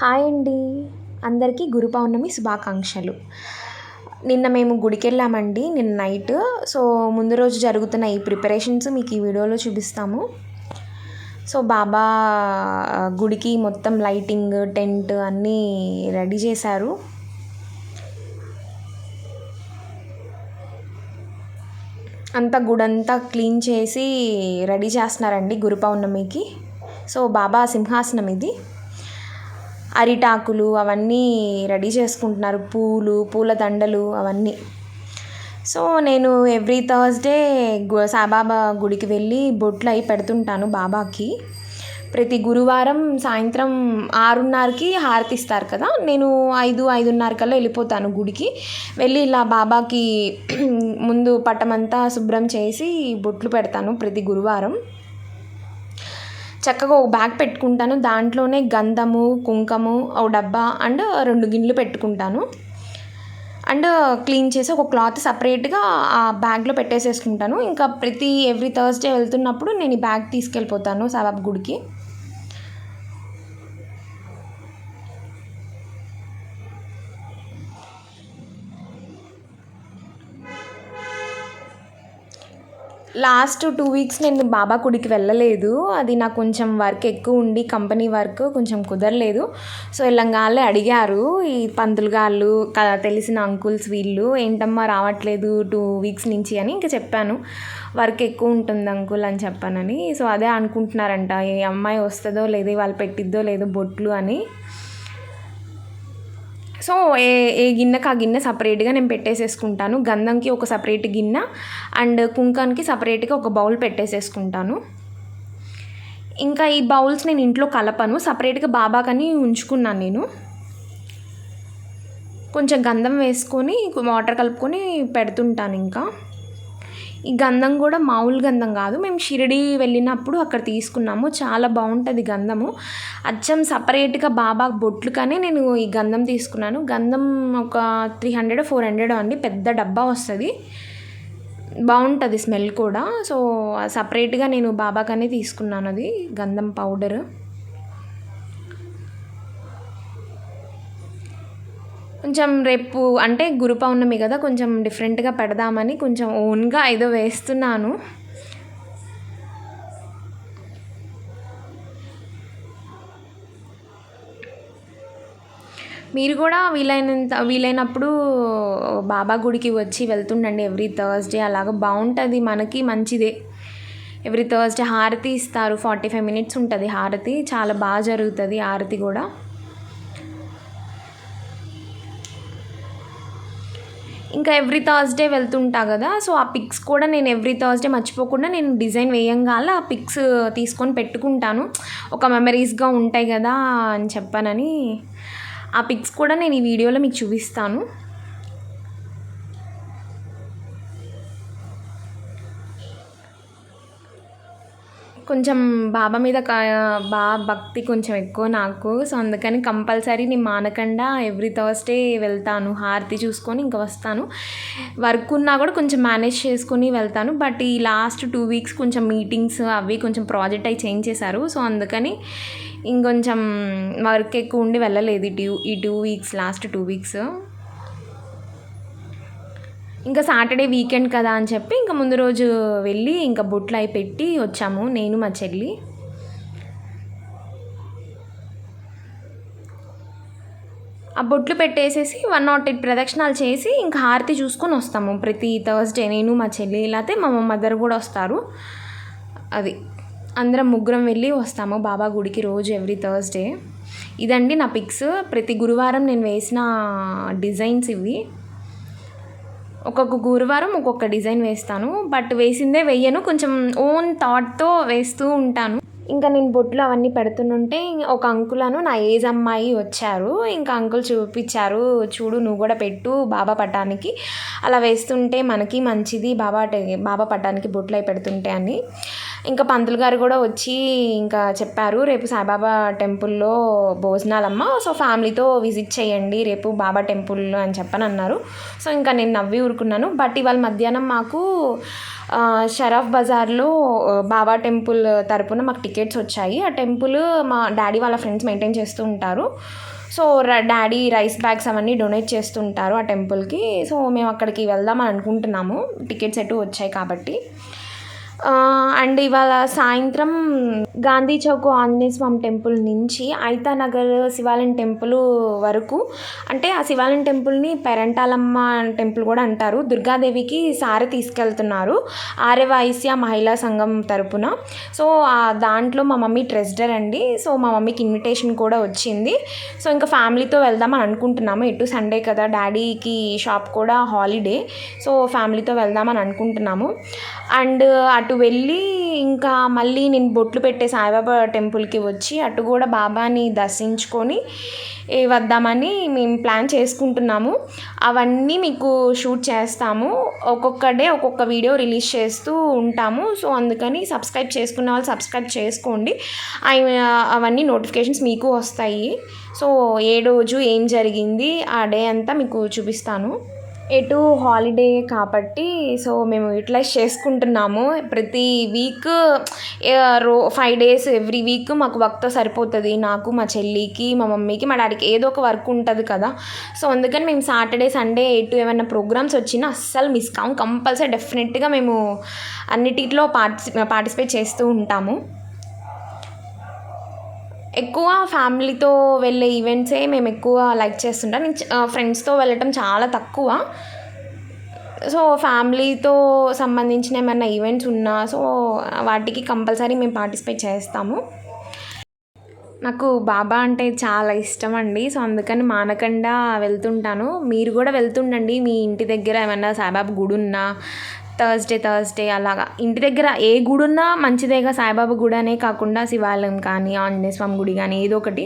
Hi అండి. అందరికీ గురు పౌర్ణమి శుభాకాంక్షలు. నిన్న మేము గుడికి వెళ్ళామండి నిన్న నైట్. సో ముందు రోజు జరుగుతున్న ఈ ప్రిపరేషన్స్ మీకు ఈ వీడియోలో చూపిస్తాము. సో బాబా గుడికి మొత్తం లైటింగ్ టెంట్ అన్నీ రెడీ చేశారు. అంతా గుడంతా క్లీన్ చేసి రెడీ చేస్తున్నారండి గురు పౌర్ణమికి. సో బాబా సింహాసనం ఇది అరిటాకులు అవన్నీ రెడీ చేసుకుంటున్నారు. పూలు పూల దండలు అవన్నీ. సో నేను ఎవ్రీ థర్స్డే సాయిబాబా గుడికి వెళ్ళి బొట్లు అవి పెడుతుంటాను బాబాకి. ప్రతి గురువారం సాయంత్రం ఆరున్నరకి హారతి ఇస్తారు కదా నేను ఐదు ఐదున్నర కల్లా వెళ్ళిపోతాను గుడికి. వెళ్ళి ఇలా బాబాకి ముందు పట్టమంతా శుభ్రం చేసి బొట్లు పెడతాను ప్రతి గురువారం. చక్కగా ఒక బ్యాగ్ పెట్టుకుంటాను. దాంట్లోనే గంధము కుంకము ఒక డబ్బా అండ్ రెండు గిన్నెలు పెట్టుకుంటాను. అండ్ క్లీన్ చేసి ఒక క్లాత్ సపరేట్గా ఆ బ్యాగ్లో పెట్టేసేసుకుంటాను. ఇంకా ప్రతి ఎవ్రీ థర్స్డే వెళ్తున్నప్పుడు నేను ఈ బ్యాగ్ తీసుకెళ్ళిపోతాను సవాబ్ గుడికి. లాస్ట్ టూ వీక్స్ నేను బాబా గుడికి వెళ్ళలేదు. అది నాకు కొంచెం వర్క్ ఎక్కువ ఉండి కంపెనీ వర్క్ కొంచెం కుదరలేదు. సో వెళ్ళంగానే అడిగారు. ఈ పంతులు గాళ్ళు తెలిసిన అంకుల్స్ వీళ్ళు ఏంటమ్మా రావట్లేదు టూ వీక్స్ నుంచి అని ఇంకా చెప్పాను. వర్క్ ఎక్కువ ఉంటుంది అంకుల్ అని చెప్పానని. సో అదే అనుకుంటున్నారంట. ఈ అమ్మాయి వస్తుందో లేదో వాళ్ళు పెట్టిద్దో లేదో బొట్లు అని. సో ఏ ఏ గిన్నెకి ఆ గిన్నె సపరేట్గా నేను పెట్టేసేసుకుంటాను. గంధంకి ఒక సపరేట్ గిన్నె అండ్ కుంకానికి సపరేట్గా ఒక బౌల్ పెట్టేసేసుకుంటాను. ఇంకా ఈ బౌల్స్ నేను ఇంట్లో కలపను. సపరేట్గా బాబాకని ఉంచుకున్నాను నేను. కొంచెం గంధం వేసుకొని వాటర్ కలుపుకొని పెడుతుంటాను ఇంకా. ఈ గంధం కూడా మామూలు గంధం కాదు. మేము షిరిడి వెళ్ళినప్పుడు అక్కడ తీసుకున్నాము. చాలా బాగుంటుంది గంధము. అచ్చం సపరేట్గా బాబా బొట్లు కానీ నేను ఈ గంధం తీసుకున్నాను. గంధం ఒక త్రీ హండ్రెడ్ ఫోర్ హండ్రెడ్ అండి. పెద్ద డబ్బా వస్తుంది. బాగుంటుంది స్మెల్ కూడా. సో సపరేట్గా నేను బాబాకనే తీసుకున్నాను అది గంధం పౌడర్. కొంచెం రేపు అంటే గురు పౌర్ణమి కదా కొంచెం డిఫరెంట్గా పెడదామని కొంచెం ఓన్గా ఏదో వేస్తున్నాను. మీరు కూడా వీలైనంత వీలైనప్పుడు బాబా గుడికి వచ్చి వెళ్తుండండి. ఎవ్రీ థర్స్డే అలాగ బాగుంటుంది మనకి మంచిదే. ఎవ్రీ థర్స్డే హారతి ఇస్తారు ఫార్టీ ఫైవ్ మినిట్స్ ఉంటుంది హారతి. చాలా బాగా జరుగుతుంది హారతి కూడా. ఇంకా ఎవ్రీ థర్స్డే వెళ్తుంటా కదా సో ఆ పిక్స్ కూడా నేను ఎవ్రీ థర్స్డే మర్చిపోకుండా నేను డిజైన్ వేయంగాల ఆ పిక్స్ తీసుకొని పెట్టుకుంటాను. ఒక మెమరీస్గా ఉంటాయి కదా అని చెప్పానని ఆ పిక్స్ కూడా నేను ఈ వీడియోలో మీకు చూపిస్తాను. కొంచెం బాబా మీద బాగా భక్తి కొంచెం ఎక్కువ నాకు. సో అందుకని కంపల్సరీ నేను మానకుండా ఎవ్రీ థర్స్డే వెళ్తాను. హారతి చూసుకొని ఇంకా వస్తాను. వర్క్ ఉన్నా కూడా కొంచెం మేనేజ్ చేసుకుని వెళ్తాను. బట్ ఈ లాస్ట్ టూ వీక్స్ కొంచెం మీటింగ్స్ అవి కొంచెం ప్రాజెక్ట్ అవి చేంజ్ చేశారు. సో అందుకని ఇంకొంచెం వర్క్ ఎక్కువ ఉండి వెళ్ళలేదు ఈ టూ ఈ two weeks last two weeks. ఇంకా సాటర్డే వీకెండ్ కదా అని చెప్పి ఇంకా ముందు రోజు వెళ్ళి ఇంకా బొట్లు అయి పెట్టి వచ్చాము నేను మా చెల్లి. ఆ బొట్లు పెట్టేసేసి వన్ నాట్ ఎయిట్ ప్రదక్షిణాలు చేసి ఇంకా హారతి చూసుకొని వస్తాము. ప్రతి థర్స్డే నేను మా చెల్లి లేకపోతే మా మదర్ కూడా వస్తారు. అది. అందరం ముగ్గురం వెళ్ళి వస్తాము. బాబా గుడికి రోజు ఎవ్రీ థర్స్డే ఇదండి నా పిక్స్ ప్రతి గురువారం నేను వేసిన డిజైన్స్ ఇవి. ఒక్కొక్క గురువారం ఒక్కొక్క డిజైన్ వేస్తాను బట్ వేసిందే వెయ్యను. కొంచెం ఓన్ థాట్తో వేస్తూ ఉంటాను. ఇంకా నేను బొట్లు అవన్నీ పెడుతుంటే ఒక అంకులను నా ఏజ్ అమ్మాయి వచ్చారు. ఇంకా అంకుల్ చూపించారు చూడు నువ్వు కూడా పెట్టు బాబా పట్టానికి అలా వేస్తుంటే మనకి మంచిది బాబా బాబా పట్టానికి బొట్లు అవి పెడుతుంటే అని. ఇంకా పంతులు గారు కూడా వచ్చి ఇంకా చెప్పారు రేపు సాయిబాబా టెంపుల్లో భోజనాలమ్మ. సో ఫ్యామిలీతో విజిట్ చేయండి రేపు బాబా టెంపుల్లో అని చెప్పని అన్నారు. సో ఇంకా నేను నవ్వి ఊరుకున్నాను. బట్ ఇవాళ మధ్యాహ్నం మాకు షరఫ్ బజార్లో బాబా టెంపుల్ తరపున మాకు టికెట్ టికెట్స్ వచ్చాయి. ఆ టెంపుల్ మా డాడీ వాళ్ళ ఫ్రెండ్స్ మెయింటైన్ చేస్తూ ఉంటారు. సో డాడీ రైస్ బ్యాగ్స్ అవన్నీ డొనేట్ చేస్తుంటారు ఆ టెంపుల్కి. సో మేము అక్కడికి వెళ్దామని అనుకుంటున్నాము. టికెట్స్ ఎటు వచ్చాయి కాబట్టి. అండ్ ఇవాళ సాయంత్రం గాంధీ చౌక్ ఆంజనేయ స్వామి టెంపుల్ నుంచి ఐతానగర్ శివాలయం టెంపుల్ వరకు అంటే ఆ శివాలయం టెంపుల్ని పెరంటాలమ్మ టెంపుల్ కూడా అంటారు. దుర్గాదేవికి సారి తీసుకెళ్తున్నారు ఆర్యవాయిస్య మహిళా సంఘం తరపున. సో ఆ దాంట్లో మా మమ్మీ ట్రెస్డర్ అండి. సో మా మమ్మీకి ఇన్విటేషన్ కూడా వచ్చింది. సో ఇంకా ఫ్యామిలీతో వెళ్దామని అనుకుంటున్నాము. ఎటు సండే కదా డాడీకి షాప్ కూడా హాలిడే. సో ఫ్యామిలీతో వెళ్దామని అనుకుంటున్నాము. అండ్ అటు వెళ్ళి ఇంకా మళ్ళీ నేను బొట్లు పెట్టే సాయిబాబా టెంపుల్కి వచ్చి అటు కూడా బాబాని దర్శించుకొని వద్దామని మేము ప్లాన్ చేసుకుంటున్నాము. అవన్నీ మీకు షూట్ చేస్తాము. ఒక్కొక్క డే ఒక్కొక్క వీడియో రిలీజ్ చేస్తూ ఉంటాము. సో అందుకని సబ్స్క్రైబ్ చేసుకున్న వాళ్ళు సబ్స్క్రైబ్ చేసుకోండి. ఐ అవన్నీ నోటిఫికేషన్స్ మీకు వస్తాయి. సో ఏ రోజు ఏం జరిగింది ఆ డే అంతా మీకు చూపిస్తాను. ఎటు హాలిడే కాబట్టి సో మేము యూటిలైజ్ చేసుకుంటున్నాము. ప్రతి వీక్ రో ఫైవ్ డేస్ ఎవ్రీ వీక్ మాకు వర్క్తో సరిపోతుంది. నాకు మా చెల్లికి మా మమ్మీకి మా డాడీకి ఏదో ఒక వర్క్ ఉంటుంది కదా. సో అందుకని మేము సాటర్డే సండే ఎటు ఏమైనా ప్రోగ్రామ్స్ వచ్చినా అస్సలు మిస్ కాము. కంపల్సరీ డెఫినెట్గా మేము అన్నిటిలో పార్టిసి పార్టిసిపేట్ చేస్తూ ఉంటాము. ఎక్కువ ఫ్యామిలీతో వెళ్ళే ఈవెంట్సే మేము ఎక్కువ లైక్ చేస్తుంటాం. నేను ఫ్రెండ్స్తో వెళ్ళటం చాలా తక్కువ. సో ఫ్యామిలీతో సంబంధించిన ఏమైనా ఈవెంట్స్ ఉన్నా సో వాటికి కంపల్సరీ మేము పార్టిసిపేట్ చేస్తాము. నాకు బాబా అంటే చాలా ఇష్టం అండి. సో అందుకని మానకుండా వెళ్తుంటాను. మీరు కూడా వెళ్తుండండి మీ ఇంటి దగ్గర ఏమన్నా సాయిబాబా గుడి ఉన్నా థర్స్డే థర్స్డే అలాగా. ఇంటి దగ్గర ఏ గుడి ఉన్నా మంచిదేగా సాయిబాబా గుడి అనే కాకుండా శివాలయం కానీ ఆంజనేయ స్వామి గుడి కానీ ఏదో ఒకటి.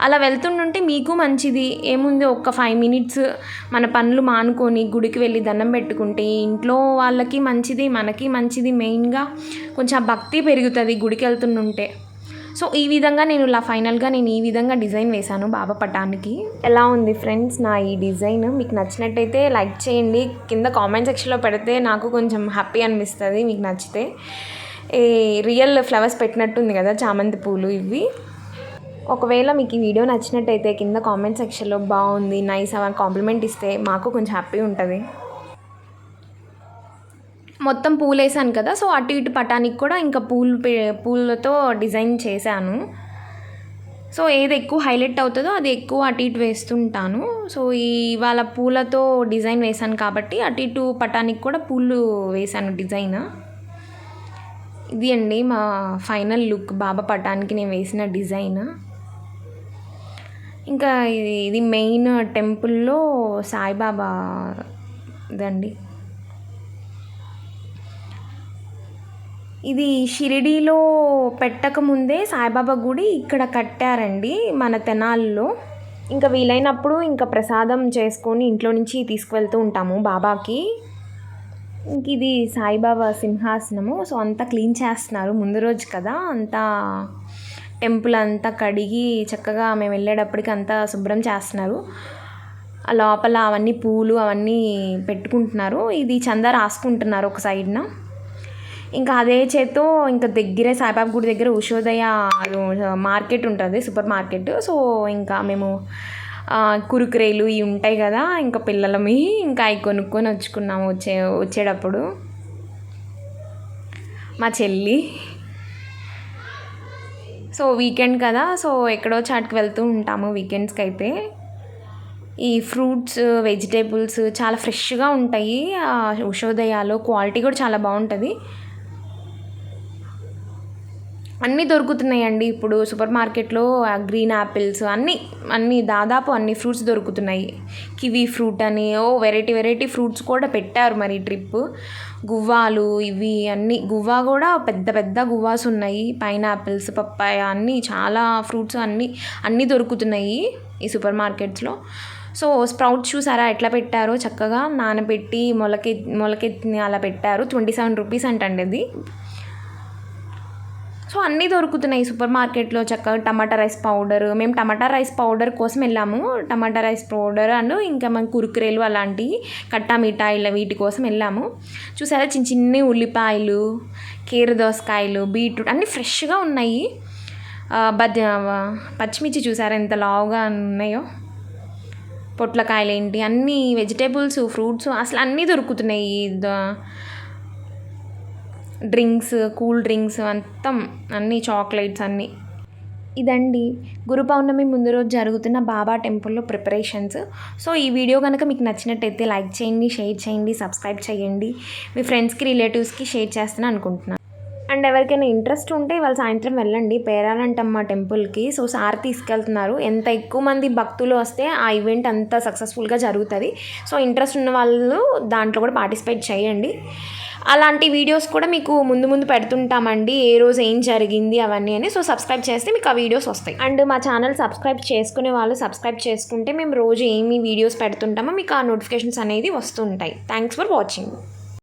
అలా వెళ్తుంటుంటే మీకు మంచిది. ఏముంది ఒక్క ఫైవ్ మినిట్స్ మన పనులు మానుకొని గుడికి వెళ్ళి దండం పెట్టుకుంటే ఇంట్లో వాళ్ళకి మంచిది మనకి మంచిది మెయిన్గా కొంచెం భక్తి పెరుగుతుంది గుడికి వెళ్తుంటే సో ఈ విధంగా నేను ఇలా ఫైనల్గా నేను ఈ విధంగా డిజైన్ వేశాను బాబా పటానికి ఎలా ఉంది ఫ్రెండ్స్ నా ఈ డిజైన్? మీకు నచ్చినట్టయితే లైక్ చేయండి. కింద కామెంట్ సెక్షన్లో పెడితే నాకు కొంచెం హ్యాపీ అనిపిస్తుంది మీకు నచ్చితే. ఈ రియల్ ఫ్లవర్స్ పెట్టినట్టుంది కదా చామంతి పూలు ఇవి. ఒకవేళ మీకు ఈ వీడియో నచ్చినట్టయితే కింద కామెంట్ సెక్షన్లో బాగుంది నైస్ అవన్నీ కాంప్లిమెంట్ ఇస్తే మాకు కొంచెం హ్యాపీ ఉంటుంది. మొత్తం పూలు వేసాను కదా సో అటు ఇటు పటానికి కూడా ఇంకా పూలు పూలతో డిజైన్ చేశాను. సో ఏది ఎక్కువ హైలైట్ అవుతుందో అది ఎక్కువ అటు ఇటు వేస్తుంటాను. సో ఈ ఇవాళ పూలతో డిజైన్ వేశాను కాబట్టి అటు ఇటు పటానికి కూడా పూలు వేశాను డిజైన్. ఇది అండి మా ఫైనల్ లుక్ బాబా పటానికి నేను వేసిన డిజైన్. ఇంకా ఇది ఇది మెయిన్ టెంపుల్లో సాయిబాబా ఇదండి ఇది షిరిడీలో పెట్టకముందే సాయిబాబా గుడి ఇక్కడ కట్టారండి మన తెనాల్లో. ఇంకా వీలైనప్పుడు ఇంకా ప్రసాదం చేసుకొని ఇంట్లో నుంచి తీసుకువెళ్తూ ఉంటాము బాబాకి. ఇంక ఇది సాయిబాబా సింహాసనము. సో అంతా క్లీన్ చేస్తున్నారు ముందు రోజు కదా. అంతా టెంపుల్ అంతా కడిగి చక్కగా మేము వెళ్ళేటప్పటికి అంతా శుభ్రం చేస్తున్నారు. లోపల అవన్నీ పూలు అవన్నీ పెట్టుకుంటున్నారు. ఇది చందా రాసుకుంటున్నారు ఒక సైడ్న. ఇంకా అదే చేత్తో ఇంకా దగ్గరే సాయిబాబా గుడి దగ్గర ఉషోదయ మార్కెట్ ఉంటుంది సూపర్ మార్కెట్. సో ఇంకా మేము కురుకురేలు ఇవి ఉంటాయి కదా ఇంకా పిల్లలమి ఇంకా అవి కొనుక్కొని వచ్చుకున్నాము వచ్చే వచ్చేటప్పుడు. మా చెల్లి. సో వీకెండ్ కదా సో ఎక్కడో చాటుకు వెళ్తూ ఉంటాము వీకెండ్స్కి అయితే. ఈ ఫ్రూట్స్ వెజిటేబుల్స్ చాలా ఫ్రెష్గా ఉంటాయి. ఆ ఉషోదయాలో క్వాలిటీ కూడా చాలా బాగుంటుంది. అన్నీ దొరుకుతున్నాయండి. ఇప్పుడు సూపర్ మార్కెట్లో గ్రీన్ యాపిల్స్ అన్నీ అన్నీ దాదాపు అన్ని ఫ్రూట్స్ దొరుకుతున్నాయి. కివీ ఫ్రూట్ అని ఓ వెరైటీ వెరైటీ ఫ్రూట్స్ కూడా పెట్టారు మరి ట్రిప్. గువ్వాలు ఇవి అన్నీ గువ్వా కూడా పెద్ద పెద్ద గువ్వాస్ ఉన్నాయి. పైనాపిల్స్ పప్పాయ అన్నీ చాలా ఫ్రూట్స్ అన్నీ అన్నీ దొరుకుతున్నాయి ఈ సూపర్ మార్కెట్స్లో. సో స్ప్రౌట్స్ చూసారా ఎట్లా పెట్టారో? చక్కగా నానబెట్టి మొలకె మొలకెత్తిని అలా పెట్టారు. ట్వంటీ సెవెన్ రూపీస్ అంటండి అది. సో అన్నీ దొరుకుతున్నాయి సూపర్ మార్కెట్లో చక్కగా టమాటా రైస్ పౌడర్. మేము టమాటా రైస్ పౌడర్ కోసం వెళ్ళాము. టమాటా రైస్ పౌడర్ అండ్ ఇంకా మన కురుకురేలు అలాంటివి కట్టా మిఠాయిల వీటి కోసం వెళ్ళాము. చూసారా చిన్న చిన్ని ఉల్లిపాయలు కీర దోసకాయలు బీట్రూట్ అన్నీ ఫ్రెష్గా ఉన్నాయి. ఆ, బద్ పచ్చిమిర్చి చూసారా ఎంత లావుగా ఉన్నాయో. పొట్లకాయలు ఏంటి అన్నీ వెజిటేబుల్స్ ఫ్రూట్స్ అసలు అన్నీ దొరుకుతున్నాయి. డ్రింక్స్ కూల్ డ్రింక్స్ మొత్తం అన్నీ చాక్లెట్స్ అన్నీ. ఇదండి. గురు పౌర్ణమి ముందు రోజు జరుగుతున్న బాబా టెంపుల్లో ప్రిపరేషన్స్. సో ఈ వీడియో కనుక మీకు నచ్చినట్టయితే లైక్ చేయండి షేర్ చేయండి సబ్స్క్రైబ్ చేయండి. మీ ఫ్రెండ్స్కి రిలేటివ్స్కి షేర్ చేస్తాను అనుకుంటున్నాను. అండ్ ఎవరికైనా ఇంట్రెస్ట్ ఉంటే ఇవాళ సాయంత్రం వెళ్ళండి. పేరాలంటమ్మ టెంపుల్కి. సో సార్ తీసుకెళ్తున్నారు. ఎంత ఎక్కువ మంది భక్తులు వస్తే ఆ ఈవెంట్ అంత సక్సెస్ఫుల్గా జరుగుతుంది. సో ఇంట్రెస్ట్ ఉన్న వాళ్ళు దాంట్లో కూడా పార్టిసిపేట్ చేయండి. అలాంటి వీడియోస్ కూడా మీకు ముందు ముందు పెడుతుంటామండి. ఏ రోజు ఏం జరిగింది అవన్నీ అని. సో సబ్స్క్రైబ్ చేస్తే మీకు ఆ వీడియోస్ వస్తాయి. అండ్ మా ఛానల్ సబ్స్క్రైబ్ చేసుకునే వాళ్ళు సబ్స్క్రైబ్ చేసుకుంటే మేము రోజు ఏమి వీడియోస్ పెడుతుంటామో మీకు ఆ నోటిఫికేషన్స్ అనేది వస్తుంటాయి. Thanks for watching.